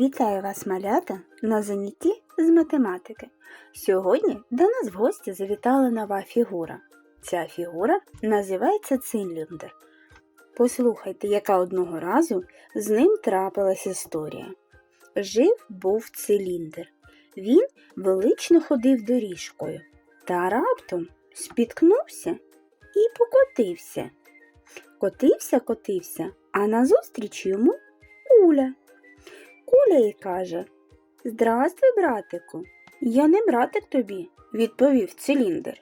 Вітаю вас, малята, на занятті з математики. Сьогодні до нас в гості завітала нова фігура. Ця фігура називається циліндр. Послухайте, яка одного разу з ним трапилась історія. Жив був циліндр. Він велично ходив доріжкою та раптом спіткнувся і покотився. Котився, котився, а назустріч йому куля. Куля й каже Здрастуй, братику. Я не братик тобі, відповів циліндр.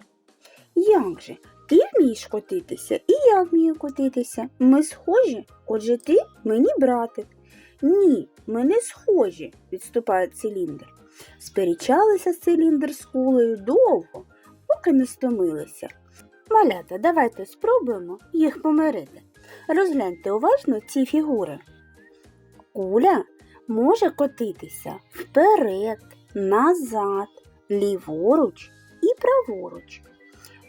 Як же? Ти вмієш котитися, і я вмію котитися. Ми схожі, отже ти мені братик. Ні, ми не схожі, відступає циліндр. Сперечалися циліндр з кулею довго, поки не стомилися. Малята, давайте спробуємо їх помирити. Розгляньте уважно ці фігури. Куля може котитися вперед, назад, ліворуч і праворуч.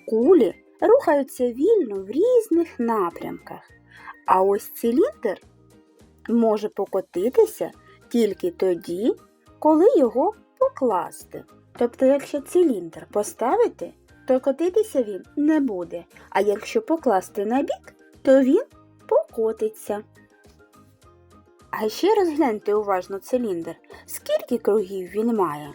Кулі рухаються вільно в різних напрямках, а ось циліндр може покотитися тільки тоді, коли його покласти. Тобто, якщо циліндр поставити, то котитися він не буде, а якщо покласти на бік, то він покотиться. А ще розгляньте уважно циліндр. Скільки кругів він має?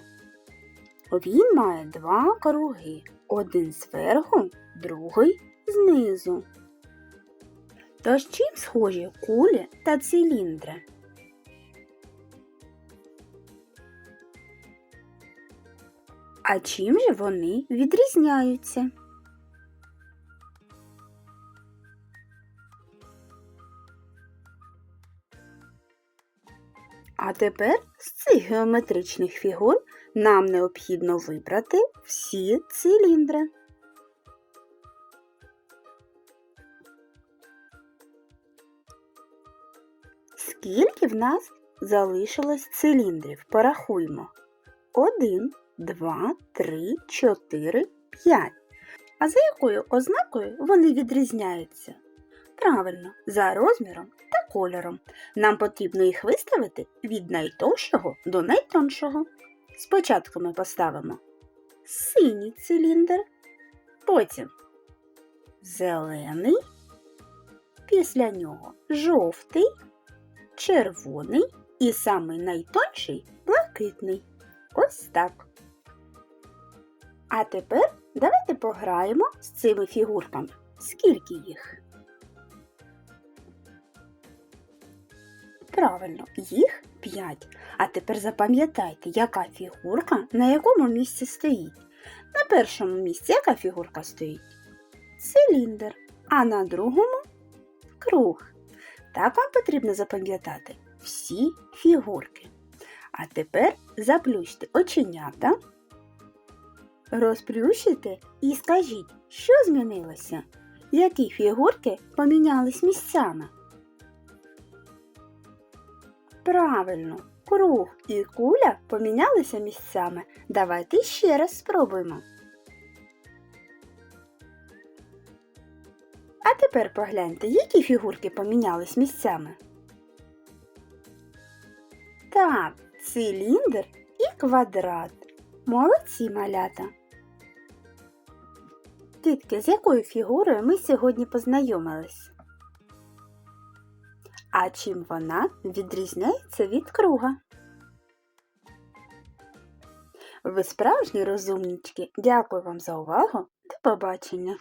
Він має два круги. Один зверху, другий знизу. Тож чим схожі кулі та циліндри? А чим же вони відрізняються? А тепер з цих геометричних фігур нам необхідно вибрати всі циліндри. Скільки в нас залишилось циліндрів? Порахуймо. Один, два, три, чотири, п'ять. А за якою ознакою вони відрізняються? Правильно, за розміром та кольором. Нам потрібно їх виставити від найтовшого до найтоншого. Спочатку ми поставимо синій циліндр, потім зелений, після нього жовтий, червоний і самий найтонший блакитний. Ось так. А тепер давайте пограємо з цими фігурками. Скільки їх? Правильно, їх 5. А тепер запам'ятайте, яка фігурка на якому місці стоїть. На першому місці яка фігурка стоїть? Циліндр, а на другому круг. Так вам потрібно запам'ятати всі фігурки. А тепер заплющте оченята, розплющите і скажіть, що змінилося? Які фігурки помінялись місцями? Правильно, круг і куля помінялися місцями. Давайте ще раз спробуємо. А тепер погляньте, які фігурки помінялись місцями. Так, циліндр і квадрат. Молодці малята. Дітки, з якою фігурою ми сьогодні познайомились? А чим вона відрізняється від круга? Ви справжні розумнички. Дякую вам за увагу. До побачення!